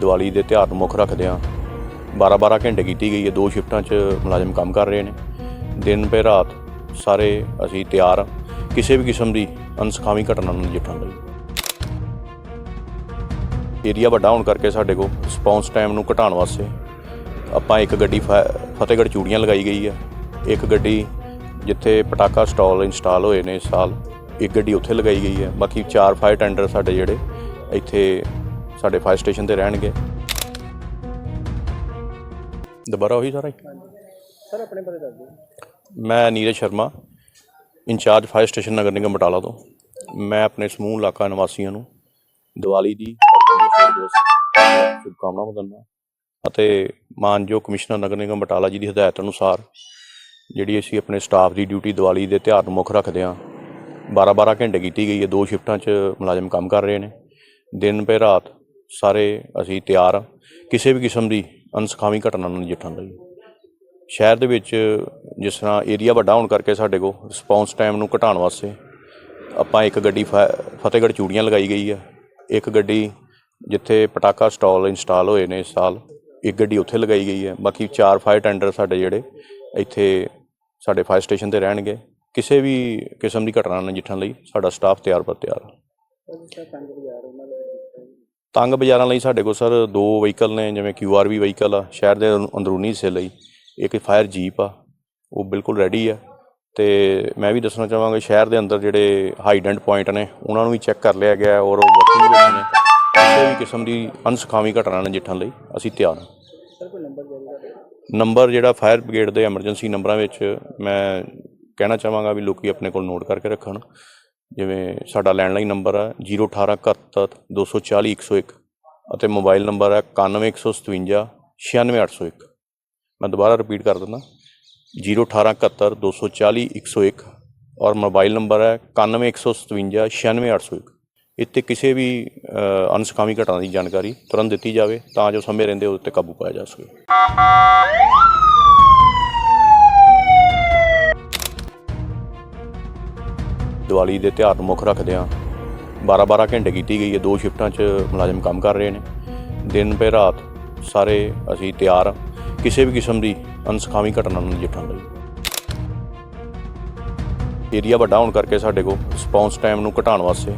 ਦੀਵਾਲੀ ਦੇ ਤਿਉਹਾਰ ਨੂੰ ਮੁੱਖ ਰੱਖਦਿਆਂ 12-12 ਘੰਟੇ ਕੀਤੀ ਗਈ ਹੈ। ਦੋ ਸ਼ਿਫਟਾਂ 'ਚ ਮੁਲਾਜ਼ਮ ਕੰਮ ਕਰ ਰਹੇ ਨੇ। ਦਿਨ ਪੇ ਰਾਤ ਸਾਰੇ ਅਸੀਂ ਤਿਆਰ ਹਾਂ। ਕਿਸੇ ਵੀ ਕਿਸਮ ਦੀ ਅਨਸਖਾਵੀ ਘਟਨਾ ਨੂੰ ਨਜਿੱਠਣ ਲਈ ਏਰੀਆ ਵੱਡਾ ਹੋਣ ਕਰਕੇ ਸਾਡੇ ਕੋਲ ਰਿਸਪੌਂਸ ਟਾਈਮ ਨੂੰ ਘਟਾਉਣ ਵਾਸਤੇ ਆਪਾਂ ਇੱਕ ਗੱਡੀ ਫ- ਫਤਿਹਗੜ੍ਹ ਚੂੜੀਆਂ ਲਗਾਈ ਗਈ ਹੈ। ਇੱਕ ਗੱਡੀ ਜਿੱਥੇ ਪਟਾਕਾ ਸਟਾਲ ਇੰਸਟਾਲ ਹੋਏ ਨੇ ਇਸ ਸਾਲ ਇੱਕ ਗੱਡੀ ਉੱਥੇ ਲਗਾਈ ਗਈ ਹੈ। ਬਾਕੀ ਚਾਰ ਫਾਇਰ ਟੈਂਡਰ ਸਾਡੇ ਜਿਹੜੇ ਇੱਥੇ ਸਾਡੇ ਫਾਇਰ ਸਟੇਸ਼ਨ ਤੇ ਰਹਿਣਗੇ। ਦੁਬਾਰਾ ਉਹੀ ਸਾਰਾ ਹੀ? ਸਰ ਆਪਣੇ ਬਾਰੇ ਦੱਸ ਦਿਓ। ਮੈਂ Neeraj Sharma incharge fire station ਨਗਰ ਨਿਗਮ ਬਟਾਲਾ ਤੋਂ। ਮੈਂ ਆਪਣੇ ਸਮੂਹ ਇਲਾਕਾ ਨਿਵਾਸੀਆਂ ਨੂੰ ਦੀਵਾਲੀ ਦੀ ਸ਼ੁਭਕਾਮਨਾਵਾਂ ਦਿੰਦਾ ਅਤੇ ਮਾਨਯੋਗ ਕਮਿਸ਼ਨਰ ਨਗਰ ਨਿਗਮ ਬਟਾਲਾ ਜੀ ਦੀ ਹਦਾਇਤ ਅਨੁਸਾਰ ਜਿਹੜੀ ਅਸੀਂ ਆਪਣੇ ਸਟਾਫ ਦੀ ਡਿਊਟੀ ਦੀਵਾਲੀ ਦੇ ਤਿਉਹਾਰ ਨੂੰ ਮੁੱਖ ਰੱਖਦੇ ਹਾਂ 12-12 ਘੰਟੇ ਕੀਤੀ ਗਈ ਹੈ, ਦੋ ਸ਼ਿਫਟਾਂ 'ਚ ਮੁਲਾਜ਼ਮ ਕੰਮ ਕਰ ਰਹੇ ਨੇ। ਦਿਨ ਪੇ ਰਾਤ ਸਾਰੇ ਅਸੀਂ ਤਿਆਰ ਹਾਂ, ਕਿਸੇ ਵੀ ਕਿਸਮ ਦੀ ਅਨਸਖਾਵੀ ਘਟਨਾ ਨੂੰ ਨਜਿੱਠਣ ਲਈ ਸ਼ਹਿਰ ਦੇ ਵਿੱਚ ਜਿਸ ਤਰ੍ਹਾਂ ਏਰੀਆ ਵੱਡਾ ਹੋਣ ਕਰਕੇ ਸਾਡੇ ਕੋਲ ਰਿਸਪੌਂਸ ਟਾਈਮ ਨੂੰ ਘਟਾਉਣ ਵਾਸਤੇ ਆਪਾਂ ਇੱਕ ਗੱਡੀ ਫ- ਫਤਿਹਗੜ੍ਹ ਚੂੜੀਆਂ ਲਗਾਈ ਗਈ ਹੈ। ਇੱਕ ਗੱਡੀ ਜਿੱਥੇ ਪਟਾਕਾ ਸਟਾਲ ਇੰਸਟਾਲ ਹੋਏ ਨੇ ਇਸ ਸਾਲ, ਇੱਕ ਗੱਡੀ ਉੱਥੇ ਲਗਾਈ ਗਈ ਹੈ। ਬਾਕੀ ਚਾਰ ਫਾਇਰ ਟੈਂਡਰ ਸਾਡੇ ਜਿਹੜੇ ਇੱਥੇ ਸਾਡੇ ਫਾਇਰ ਸਟੇਸ਼ਨ ਤੇ ਰਹਿਣਗੇ। ਕਿਸੇ ਵੀ ਕਿਸਮ ਦੀ ਘਟਨਾ ਨਾਲ ਨਜਿੱਠਣ ਲਈ ਸਾਡਾ ਸਟਾਫ ਤਿਆਰ ਪਰ ਤਿਆਰ। ਹੈ ਤੰਗ ਬਾਜ਼ਾਰਾਂ ਲਈ ਸਾਡੇ ਕੋਲ ਸਰ ਦੋ ਵਹੀਕਲ ਨੇ, ਜਿਵੇਂ ਕਿਊਆਰਵੀ ਵਹੀਕਲ ਆ, ਸ਼ਹਿਰ ਦੇ ਅੰਦਰੂਨੀ ਹਿੱਸੇ ਲਈ। ਇੱਕ ਫਾਇਰ ਜੀਪ ਆ, ਉਹ ਬਿਲਕੁਲ ਰੈਡੀ ਆ। ਤੇ ਮੈਂ ਵੀ ਦੱਸਣਾ ਚਾਹਾਂਗਾ, ਸ਼ਹਿਰ ਦੇ ਅੰਦਰ ਜਿਹੜੇ ਹਾਈਡੈਂਟ ਪੁਆਇੰਟ ਨੇ, ਉਹਨਾਂ ਨੂੰ ਵੀ ਚੈੱਕ ਕਰ ਲਿਆ ਗਿਆ ਔਰ ਉਹ ਵਰਕਿੰਗ ਵਿੱਚ ਨੇ। ਕਿਸੇ ਵੀ ਕਿਸਮ ਦੀ ਅਨਸਖਾਵੀ ਘਟਨਾ ਨਜਿੱਠਣ ਲਈ ਅਸੀਂ ਤਿਆਰ ਹਾਂ ਸਰ ਕੋਈ ਨੰਬਰ ਜਾਰੀ ਕਰ ਦਿਓ ਨੰਬਰ ਜਿਹੜਾ ਫਾਇਰ ਬ੍ਰਿਗੇਡ ਦੇ ਐਮਰਜੈਂਸੀ ਨੰਬਰਾਂ ਵਿੱਚ ਮੈਂ ਕਹਿਣਾ ਚਾਹਾਂਗਾ ਵੀ ਲੋਕੀ ਆਪਣੇ ਕੋਲ ਨੋਟ ਕਰਕੇ ਰੱਖਣ। ਜਿਵੇਂ ਸਾਡਾ ਲੈਂਡਲਾਈਨ ਨੰਬਰ ਹੈ 01871 240 101 ਅਤੇ ਮੋਬਾਈਲ ਨੰਬਰ ਹੈ 9157 96801 ਮੈਂ ਦੁਬਾਰਾ ਰਿਪੀਟ ਕਰ ਦਿੰਦਾ। 01871 240 101 ਔਰ ਮੋਬਾਈਲ ਨੰਬਰ ਹੈ 9157 96801 ਇੱਥੇ ਕਿਸੇ ਵੀ ਅ, ਅਨਸਕਾਮੀ ਘਟਨਾ ਦੀ ਜਾਣਕਾਰੀ ਤੁਰੰਤ ਦਿੱਤੀ ਜਾਵੇ ਤਾਂ ਜੋ ਸਮੇਂ ਰਹਿੰਦੇ ਉਹਦੇ ਤੇ ਕਾਬੂ ਪਾਇਆ ਜਾ ਸਕੇ। ਦੀਵਾਲੀ ਦੇ ਤਿਉਹਾਰ ਨੂੰ ਮੁੱਖ ਰੱਖਦਿਆਂ 12-12 ਘੰਟੇ ਕੀਤੀ ਗਈ ਹੈ। ਦੋ ਸ਼ਿਫਟਾਂ 'ਚ ਮੁਲਾਜ਼ਮ ਕੰਮ ਕਰ ਰਹੇ ਨੇ। ਦਿਨ ਪੇ ਰਾਤ ਸਾਰੇ ਅਸੀਂ ਤਿਆਰ ਹਾਂ। ਕਿਸੇ ਵੀ ਕਿਸਮ ਦੀ ਅਨਸਖਾਵੀ ਘਟਨਾ ਨੂੰ ਨਜਿੱਠਣ ਲਈ ਏਰੀਆ ਵੱਡਾ ਹੋਣ ਕਰਕੇ ਸਾਡੇ ਕੋਲ ਰਿਸਪੌਂਸ ਟਾਈਮ ਨੂੰ ਘਟਾਉਣ ਵਾਸਤੇ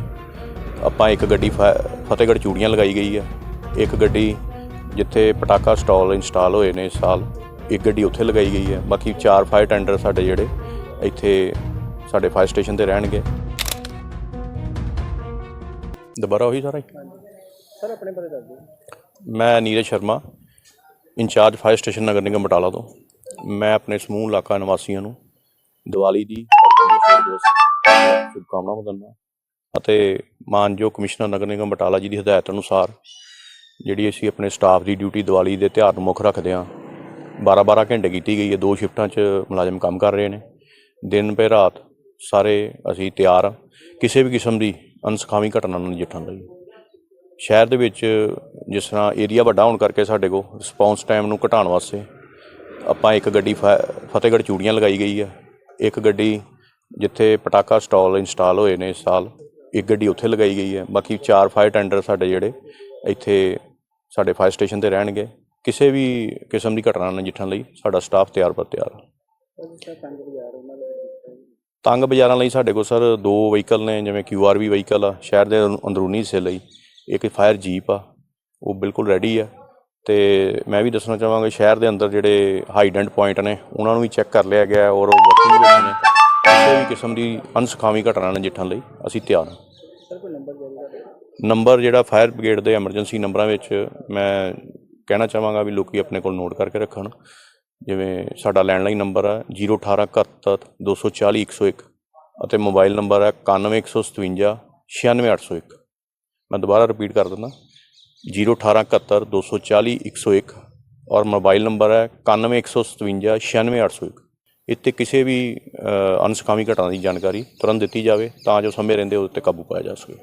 ਆਪਾਂ ਇੱਕ ਗੱਡੀ ਫਤਿਹਗੜ੍ਹ ਚੂੜੀਆਂ ਲਗਾਈ ਗਈ ਹੈ ਇੱਕ ਗੱਡੀ ਜਿੱਥੇ ਪਟਾਕਾ ਸਟਾਲ ਇੰਸਟਾਲ ਹੋਏ ਨੇ ਇਸ ਸਾਲ ਇੱਕ ਗੱਡੀ ਉੱਥੇ ਲਗਾਈ ਗਈ ਹੈ ਬਾਕੀ ਚਾਰ ਫਾਇਰ ਟੈਂਡਰ ਸਾਡੇ ਜਿਹੜੇ ਇੱਥੇ ਸਾਡੇ ਫਾਇਰ ਸਟੇਸ਼ਨ ਤੇ ਰਹਿਣਗੇ। ਦੁਬਾਰਾ ਉਹੀ ਸਾਰਾ ਹੀ? ਸਰ ਆਪਣੇ ਬਾਰੇ ਦੱਸ ਦਿਓ। ਮੈਂ Neeraj Sharma incharge fire station ਨਗਰ ਨਿਗਮ ਬਟਾਲਾ ਤੋਂ। ਮੈਂ ਆਪਣੇ ਸਮੂਹ ਇਲਾਕਾ ਨਿਵਾਸੀਆਂ ਨੂੰ ਦੀਵਾਲੀ ਦੀ ਸ਼ੁਭਕਾਮਨਾਵਾਂ ਦਿੰਦਾ ਅਤੇ ਮਾਨਯੋਗ ਕਮਿਸ਼ਨਰ ਨਗਰ ਨਿਗਮ ਬਟਾਲਾ ਜੀ ਦੀ ਹਦਾਇਤ ਅਨੁਸਾਰ ਜਿਹੜੀ ਅਸੀਂ ਆਪਣੇ ਸਟਾਫ ਦੀ ਡਿਊਟੀ ਦੀਵਾਲੀ ਦੇ ਤਿਉਹਾਰ ਨੂੰ ਮੁੱਖ ਰੱਖਦੇ ਹਾਂ 12-12 ਘੰਟੇ ਕੀਤੀ ਗਈ ਹੈ, ਦੋ ਸ਼ਿਫਟਾਂ 'ਚ ਮੁਲਾਜ਼ਮ ਕੰਮ ਕਰ ਰਹੇ ਨੇ। ਦਿਨ ਪੇ ਰਾਤ ਸਾਰੇ ਅਸੀਂ ਤਿਆਰ ਹਾਂ। ਕਿਸੇ ਵੀ ਕਿਸਮ ਦੀ ਅਨਸਖਾਵੀ ਘਟਨਾ ਨੂੰ ਨਜਿੱਠਣ ਲਈ। ਸ਼ਹਿਰ ਦੇ ਵਿੱਚ ਜਿਸ ਤਰ੍ਹਾਂ ਏਰੀਆ ਵੱਡਾ ਹੋਣ ਕਰਕੇ ਸਾਡੇ ਕੋਲ ਰਿਸਪੌਂਸ ਟਾਈਮ ਨੂੰ ਘਟਾਉਣ ਵਾਸਤੇ ਆਪਾਂ ਇੱਕ ਗੱਡੀ ਫ- ਫਤਿਹਗੜ੍ਹ ਚੂੜੀਆਂ ਲਗਾਈ ਗਈ ਹੈ। ਇੱਕ ਗੱਡੀ ਜਿੱਥੇ ਪਟਾਕਾ ਸਟਾਲ ਇੰਸਟਾਲ ਹੋਏ ਨੇ ਇਸ ਸਾਲ। ਇੱਕ ਗੱਡੀ ਉੱਥੇ ਲਗਾਈ ਗਈ ਹੈ। ਬਾਕੀ ਚਾਰ ਫਾਇਰ ਟੈਂਡਰ ਸਾਡੇ ਜਿਹੜੇ ਇੱਥੇ ਸਾਡੇ ਫਾਇਰ ਸਟੇਸ਼ਨ ਤੇ ਰਹਿਣਗੇ। ਕਿਸੇ ਵੀ ਕਿਸਮ ਦੀ ਘਟਨਾ ਨਾਲ ਨਜਿੱਠਣ ਲਈ ਸਾਡਾ ਸਟਾਫ ਤਿਆਰ ਪਰ ਤਿਆਰ। ਹੈ ਤੰਗ ਬਾਜ਼ਾਰਾਂ ਲਈ ਸਾਡੇ ਕੋਲ ਸਰ ਦੋ ਵਹੀਕਲ ਨੇ, ਜਿਵੇਂ ਕਿਊਆਰਵੀ ਵਹੀਕਲ ਆ, ਸ਼ਹਿਰ ਦੇ ਅੰਦਰੂਨੀ ਹਿੱਸੇ ਲਈ। ਇੱਕ ਫਾਇਰ ਜੀਪ ਆ, ਉਹ ਬਿਲਕੁਲ ਰੈਡੀ ਆ। ਤੇ ਮੈਂ ਵੀ ਦੱਸਣਾ ਚਾਹਾਂਗਾ, ਸ਼ਹਿਰ ਦੇ ਅੰਦਰ ਜਿਹੜੇ ਹਾਈਡੈਂਟ ਪੁਆਇੰਟ ਨੇ, ਉਹਨਾਂ ਨੂੰ ਵੀ ਚੈੱਕ ਕਰ ਲਿਆ ਗਿਆ ਔਰ ਉਹ ਵਰਕਿੰਗ ਵਿੱਚ ਨੇ। ਕਿਸੇ ਵੀ ਕਿਸਮ ਦੀ ਅਨਸਖਾਵੀ ਘਟਨਾ ਨਜਿੱਠਣ ਲਈ ਅਸੀਂ ਤਿਆਰ ਹਾਂ। ਨੰਬਰ ਜਿਹੜਾ ਫਾਇਰ ਬ੍ਰਿਗੇਡ ਦੇ ਐਮਰਜੈਂਸੀ ਨੰਬਰਾਂ ਵਿੱਚ ਮੈਂ ਕਹਿਣਾ ਚਾਹਾਂਗਾ ਵੀ ਲੋਕੀ ਆਪਣੇ ਕੋਲ ਨੋਟ ਕਰਕੇ ਰੱਖਣ। ਜਿਵੇਂ ਸਾਡਾ ਲੈਂਡਲਾਈਨ ਨੰਬਰ ਹੈ 01871 240 101 ਅਤੇ ਮੋਬਾਈਲ ਨੰਬਰ ਹੈ 9157 96801 ਮੈਂ ਦੁਬਾਰਾ ਰਿਪੀਟ ਕਰ ਦਿੰਦਾ। 01871 240 101 ਔਰ ਮੋਬਾਈਲ ਨੰਬਰ ਹੈ 9157 96801 ਇੱਥੇ ਕਿਸੇ ਵੀ ਅ, ਘਟਨਾ ਦੀ ਜਾਣਕਾਰੀ ਤੁਰੰਤ ਦਿੱਤੀ ਜਾਵੇ ਤਾਂ ਜੋ ਸਮੇਂ ਰਹਿੰਦੇ ਉਹਦੇ ਉੱਤੇ ਕਾਬੂ ਪਾਇਆ ਜਾ ਸਕੇ।